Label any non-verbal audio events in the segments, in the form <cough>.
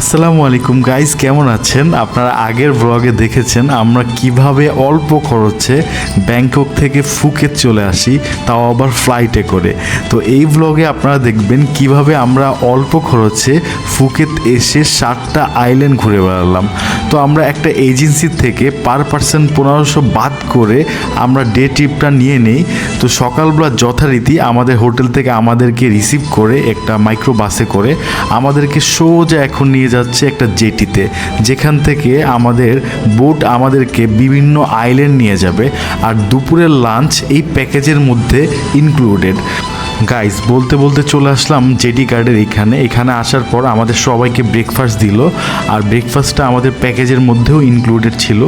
আসসালামু আলাইকুম গাইজ কেমন আছেন? আপনারা আগের ব্লগে দেখেছেন আমরা কীভাবে অল্প খরচে ব্যাংকক থেকে ফুকেত চলে আসি, তাও আবার ফ্লাইটে করে। তো এই ব্লগে আপনারা দেখবেন কীভাবে আমরা অল্প খরচে ফুকেত এসে সাতটা আইল্যান্ড ঘুরে বেড়ালাম। তো আমরা একটা এজেন্সি থেকে পার পার্সন পনেরোশো বাদ করে আমরা ডে ট্রিপটা নিয়ে নেই। তো সকালবেলা যথারীতি আমাদের হোটেল থেকে আমাদেরকে রিসিভ করে একটা মাইক্রো বাসে করে আমাদেরকে সোজা এখন নিয়ে যাচ্ছে একটা জেটিতে। যেখান থেকে আমাদের বোট আমাদেরকে বিভিন্ন আইল্যান্ড নিয়ে যাবে আর দুপুরের লাঞ্চ এই প্যাকেজের মধ্যে ইনক্লুডেড গাইস বলতে বলতে চলে আসলাম জেডি গার্ডের এখানে। এখানে আসার পর আমাদের সবাইকে ব্রেকফাস্ট দিল। আর ব্রেকফাস্টটা আমাদের প্যাকেজের মধ্যেও ইনক্লুডেড ছিল।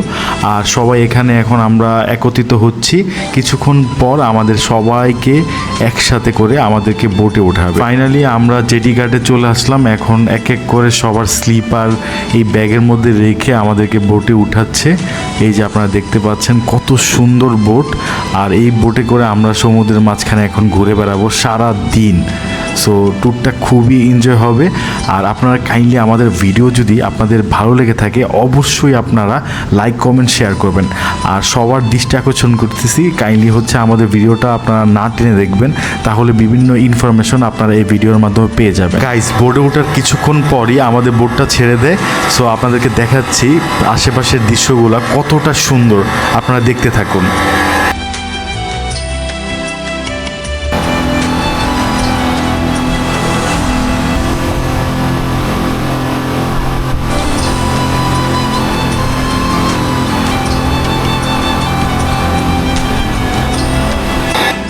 আর সবাই এখানে এখন আমরা একত্রিত হচ্ছি। কিছুক্ষণ পর আমাদের সবাইকে একসাথে করে আমাদেরকে বোটে ওঠাবে ফাইনালি আমরা জেডি গার্ডে চলে আসলাম। এখন এক এক করে সবার স্লিপার এই ব্যাগের মধ্যে রেখে আমাদেরকে বোটে উঠাচ্ছে। এই যে আপনারা দেখতে পাচ্ছেন কত সুন্দর বোট আর এই বোটে করে আমরা সমুদ্রের মাঝখানে এখন ঘুরে বেড়াবো। সারা দিন সো ট্যুরটা খুবই এনজয় হবে। আর আপনারা কাইন্ডলি আমাদের ভিডিও যদি আপনাদের ভালো লেগে থাকে, অবশ্যই আপনারা লাইক কমেন্ট শেয়ার করবেন। আর সবার দৃষ্টি আকর্ষণ করতেছি কাইন্ডলি হচ্ছে আমাদের ভিডিওটা আপনারা না টেনে দেখবেন, তাহলে বিভিন্ন ইনফরমেশন আপনারা এই ভিডিওর মাধ্যমে পেয়ে যাবেন। গাইস বোর্ডে ওঠার কিছুক্ষণ পরই আমাদের বোর্ডটা ছেড়ে দেয়। সো আপনাদেরকে দেখাচ্ছি আশেপাশের দৃশ্যগুলো কতটা সুন্দর। আপনারা দেখতে থাকুন।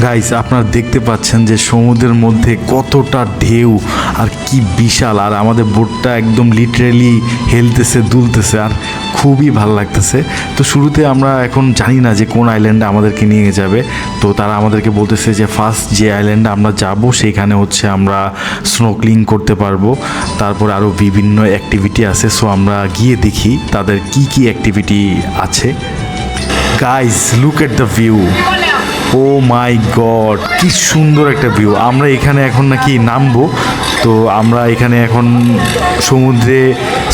গাইস আপনারা দেখতে পাচ্ছেন যে সমুদ্রের মধ্যে কতটা ঢেউ আর কি বিশাল। আর আমাদের বোটটা একদম লিটারেলি হেলতেছে, দুলতেছে আর খুবই ভালো লাগতেছে। তো শুরুতে আমরা এখন জানি না যে কোন আইল্যান্ডে আমাদেরকে নিয়ে যাবে। তো তারা আমাদেরকে বলতেছে যে ফার্স্ট যে আইল্যান্ডে আমরা যাব সেইখানে হচ্ছে আমরা স্নোকলিং করতে পারব। তারপর আরও বিভিন্ন অ্যাক্টিভিটি আছে সো আমরা গিয়ে দেখি তাদের কি কি অ্যাক্টিভিটি আছে। Guys look at the view oh my god, কি সুন্দর একটা ভিউ আমরা এখানে এখন নাকি নামবো, তো আমরা এখানে এখন সমুদ্রে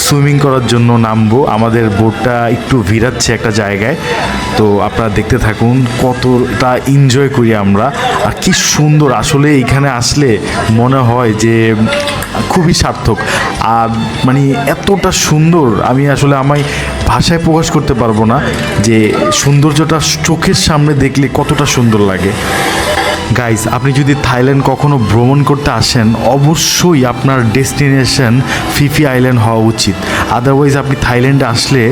সুইমিং করার জন্য নামবো। আমাদের বোটটা একটু ভিড়াচ্ছে একটা জায়গায়, তো আপনারা দেখতে থাকুন কতটা এনজয় করি আমরা। আর কি সুন্দর, আসলে এখানে আসলে মনে হয় যে খুবই সার্থক। আর মানে এতটা সুন্দর, আমি আসলে আমায় ভাষায় প্রকাশ করতে পারব না যে সৌন্দর্যটা চোখের সামনে দেখলে কতটা সুন্দর। লাগে। গাইস আপনি যদি থাইল্যান্ড কখনো ভ্রমণ করতে আসেন, অবশ্যই আপনার ডেস্টিনেশন ফিফি আইল্যান্ড হওয়া উচিত। আদারওয়াইজ আপনি থাইল্যান্ডে আসলে,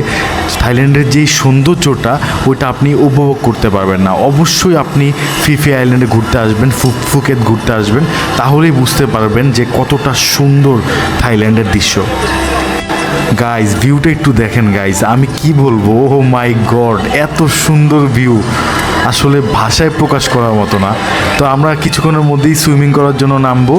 থাইল্যান্ডের যেই সৌন্দর্যটা, ওইটা আপনি উপভোগ করতে পারবেন না। অবশ্যই আপনি ফিফি আইল্যান্ডে ঘুরতে আসবেন ফুকেত ঘুরতে আসবেন, তাহলেই বুঝতে পারবেন যে কতটা সুন্দর থাইল্যান্ডের দৃশ্য। গাইজ ভিউটা একটু দেখেন গাইজ আমি কি বলব? ও মাই গড এত সুন্দর ভিউ আসলে ভাষায় প্রকাশ করার মতো না। তো আমরা কিছুক্ষণের মধ্যেই সুইমিং করার জন্য নামবো।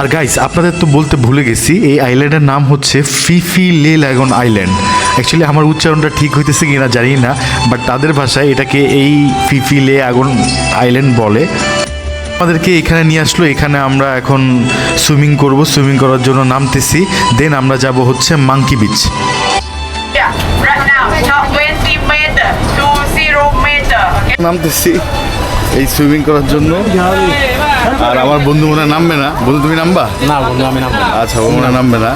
আর গাইস আপনাদের তো বলতে ভুলে গেছি, এই আইল্যান্ডের নাম হচ্ছে ফিফি লে ল্যাগন আইল্যান্ড অ্যাকচুয়ালি আমার উচ্চারণটা ঠিক হইতেছে কিনা জানি না বাট তাদের ভাষায় এটাকে এই ফিফি লে আগন আইল্যান্ড বলে। আমাদেরকে এখানে নিয়ে আসলো, এখানে আমরা এখন সুইমিং করব, সুইমিং করার জন্য নামতেছি। দেন আমরা যাব হচ্ছে মাঙ্কি বিচ নামতেছি এই সুইমিং করার জন্য। আর আমার বন্ধু মনে নামবে না। বন্ধু তুমি নামবা? না বন্ধু আমি নাম আচ্ছা ও মনে নামবে না।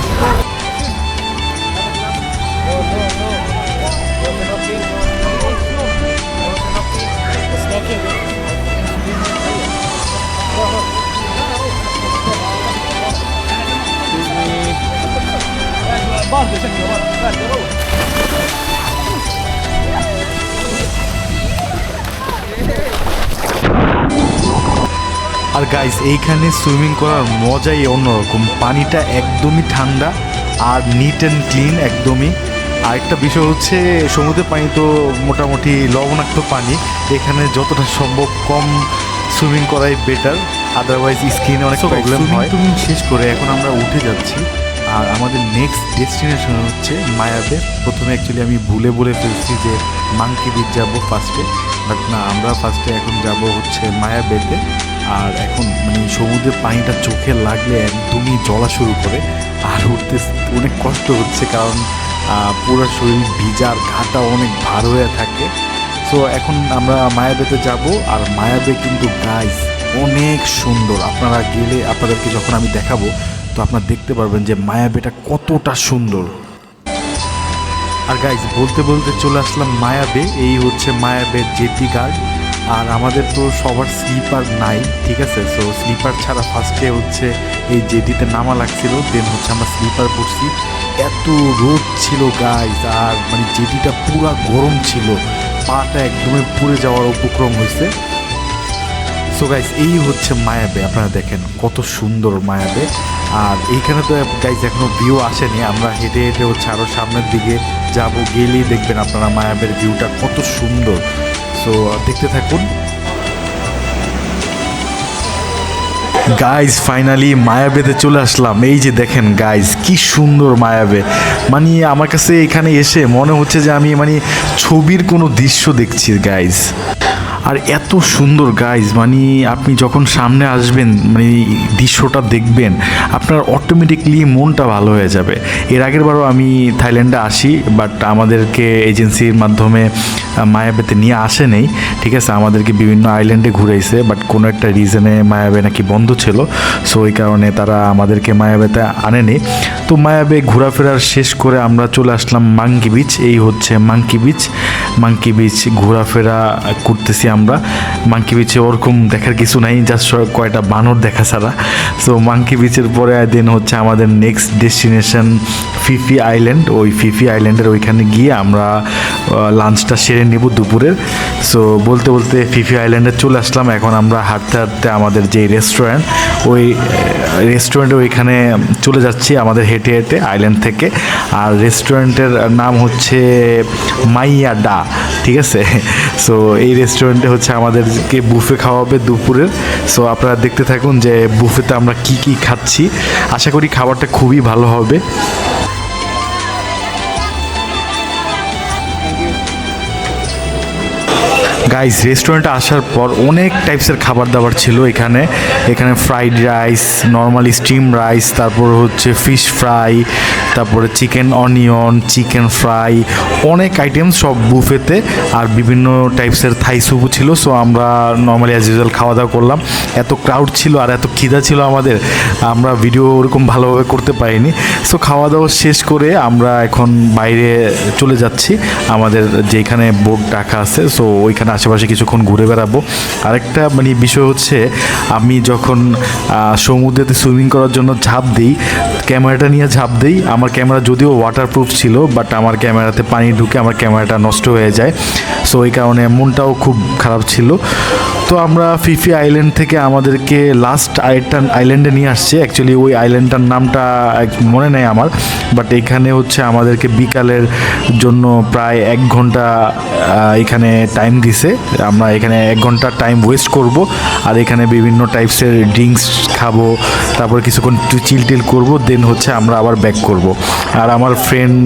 আর গাইস এইখানে সুইমিং করার মজাই অন্যরকম। পানিটা একদমই ঠান্ডা আর নিট অ্যান্ড ক্লিন একদমই। আর একটা বিষয় হচ্ছে সমুদ্রের পানি তো মোটামুটি লবণাক্ত পানি। এখানে যতটা সম্ভব কম সুইমিং করাই বেটার আদারওয়াইজ স্কিনে অনেক প্রবলেম হয়। সুইমিং শেষ করে এখন আমরা উঠে যাচ্ছি। আর আমাদের নেক্সট ডেস্টিনেশন হচ্ছে মায়াবে। প্রথমে অ্যাকচুয়ালি আমি ভুলে বলে ফেলছি যে মাংকি বিচ যাব ফার্স্টে বাট না আমরা ফার্স্টে এখন যাব হচ্ছে মায়াবেতে। আর এখন মানে সমুদ্রের পানিটা চোখে লাগলে একদমই জ্বলা শুরু করে। আর উঠতে অনেক কষ্ট হচ্ছে কারণ পুরো শরীর ভিজার ঘাটা অনেক ভার হয়ে থাকে। সো এখন আমরা মায়াবেতে যাব আর মায়াবে কিন্তু গাইস অনেক সুন্দর। আপনারা গেলে আপনাদেরকে যখন আমি দেখাবো, তো আপনারা দেখতে পারবেন যে মায়াবেটা কতটা সুন্দর। আর গাইজ বলতে বলতে চলে আসলাম মায়াবে। এই হচ্ছে মায়াবের জেটি গার্ড আর আমাদের তো সবার স্লিপার নাই, ঠিক আছে? সো স্লিপার ছাড়া ফার্স্টে হচ্ছে এই জেটিতে নামা লাগছিল দেন হচ্ছে আমরা স্লিপার পড়ছি এত রোদ ছিল গাইজ আর মানে জেটিটা পুরা গরম ছিল। পাটা একদমই পুড়ে যাওয়ার উপক্রম হয়েছে। সো গাইস এই হচ্ছে মায়াবে, আপনারা দেখেন কত সুন্দর মায়াবে। আর এইখানে তো গাইজ এখনও ভিউ আসেনি। আমরা হেঁটে হেঁটে হচ্ছে আরও সামনের দিকে যাব, গেলেই দেখবেন আপনারা মায়াবের ভিউটা কত সুন্দর। সো দেখতে থাকুন। গাইজ ফাইনালি মায়াবেতে চলে আসলাম। এই যে দেখেন গাইজ কি সুন্দর মায়াবে। মানে আমার কাছে এখানে এসে মনে হচ্ছে যে আমি মানে ছবির কোনো দৃশ্য দেখছি গাইজ আর এত সুন্দর গাইজ মানে আপনি যখন সামনে আসবেন মানে দৃশ্যটা দেখবেন, আপনার অটোমেটিকলি মনটা ভালো হয়ে যাবে। এর আগের বারও আমি থাইল্যান্ডে আসি বাট আমাদেরকে এজেন্সির মাধ্যমে মায়াবেতে নিয়ে আসে নেই। ঠিক আছে, আমাদেরকে বিভিন্ন আইল্যান্ডে ঘুরাইছে বাট কোনো একটা রিজনে মায়াবে নাকি বন্ধ ছিল। সো ওই কারণে তারা আমাদেরকে মায়াবেতে আনেনি। তো মায়াবে ঘোরাফেরার শেষ করে আমরা চলে আসলাম মাঙ্কি বিচ এই হচ্ছে মাঙ্কি বিচ মাঙ্কি বিচ ঘোরাফেরা করতেছি আমরা। মাঙ্কি বিচে ওরকম দেখার কিছু নাই জাস্ট কয়টা বানর দেখা ছাড়া। সো মাঙ্কি বিচের পরে দেন হচ্ছে আমাদের next destination Phi Phi island ওই ফিফি আইল্যান্ডের ওইখানে গিয়ে আমরা লাঞ্চটা সেরে নেব দুপুরের। সো বলতে বলতে ফিফি আইল্যান্ডে চলে আসলাম। এখন আমরা হাঁটতে হাঁটতে আমাদের যে রেস্টুরেন্ট ওই রেস্টুরেন্টে ওইখানে চলে যাচ্ছি আমাদের হেঁটে হেঁটে আইল্যান্ড থেকে। আর রেস্টুরেন্টের নাম হচ্ছে মাইয়া ডা ঠিক আছে? <laughs> সো এই রেস্টুরেন্টে হচ্ছে আমাদেরকে বুফে খাওয়াবে দুপুরের। সো আপনারা দেখতে থাকুন যে বুফেতে আমরা কি কি খাচ্ছি। আশা করি খাবারটা খুবই ভালো হবে। গাইস রেস্টুরেন্টে আসার পর অনেক টাইপসের খাবার দাবার ছিল এখানে। এখানে fried rice normally steam rice তারপর হচ্ছে ফিশ ফ্রাই তারপরে চিকেন অনিয়ন চিকেন ফ্রাই অনেক আইটেম সব বুফেতে আর বিভিন্ন টাইপসের থাই স্যুপও ছিল। সো আমরা নর্মালি অ্যাজ ইউজুয়াল খাওয়া দাওয়া করলাম। এত ক্রাউড ছিল আর এত খিদা ছিল আমাদের, আমরা ভিডিও ওরকম ভালোভাবে করতে পারিনি। সো খাওয়া দাওয়া শেষ করে আমরা এখন বাইরে চলে যাচ্ছি। আমাদের যেখানে বোর্ড রাখা আছে সো ওইখানে আশেপাশে কিছুক্ষণ ঘুরে বেড়াবো। আরেকটা মানে বিষয় হচ্ছে, আমি যখন সমুদ্রেতে সুইমিং করার জন্য ঝাঁপ দিই, ক্যামেরাটা নিয়ে ঝাঁপ দিই, আমার ক্যামেরা যদিও ওয়াটারপ্রুফ ছিল বাট আমার ক্যামেরাতে পানি ঢুকে আমার ক্যামেরাটা নষ্ট হয়ে যায়। সো এই কারণে মনটাও খুব খারাপ ছিল। তো আমরা ফিফি আইল্যান্ড থেকে আমাদেরকে লাস্ট আইল্যান্ড আইল্যান্ডে নিয়ে আসছে। অ্যাকচুয়ালি ওই আইল্যান্ডটার নামটা মনে নেই আমার বাট এখানে হচ্ছে আমাদেরকে বিকালের জন্য প্রায় এক ঘণ্টা এখানে টাইম দিছে। আমরা এখানে এক ঘণ্টা টাইম ওয়েস্ট করব, আর এখানে বিভিন্ন টাইপসের ড্রিঙ্কস খাব, তারপর কিছুক্ষণ চিল টিল করব দেন হচ্ছে আমরা আবার ব্যাক করব। আর আমার ফ্রেন্ড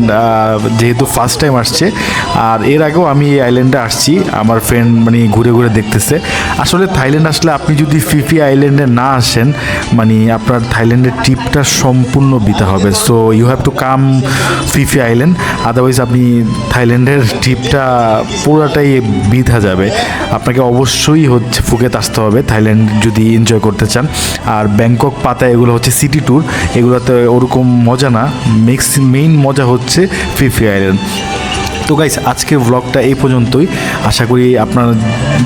যেহেতু ফার্স্ট টাইম আসছে, আর এর আগেও আমি এই আইল্যান্ডে আসছি, আমার ফ্রেন্ড মানে ঘুরে ঘুরে দেখতেছে। আসলে থাইল্যান্ড আসলে আপনি যদি ফিফি আইল্যান্ডে না আসেন মানে আপনার থাইল্যান্ডের ট্রিপটা সম্পূর্ণ বিতা হবে। So you have to come Phi Phi island otherwise আপনি থাইল্যান্ডের ট্রিপটা পুরোটাই বিধা যাবে। আপনাকে অবশ্যই হচ্ছে ফুকেত আসতে হবে, থাইল্যান্ড যদি এনজয় করতে চান। আর ব্যাংকক পাতা, এগুলো হচ্ছে সিটি ট্যুর এগুলোতে ওরকম মজা না। মেক্স মেইন মজা হচ্ছে ফিফি আইল্যান্ড তো গাইস আজকের ব্লগটা এই পর্যন্তই। আশা করি আপনার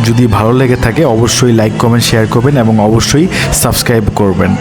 যদি ভালো লেগে থাকে, অবশ্যই লাইক কমেন্ট শেয়ার করবেন এবং অবশ্যই সাবস্ক্রাইব করবেন।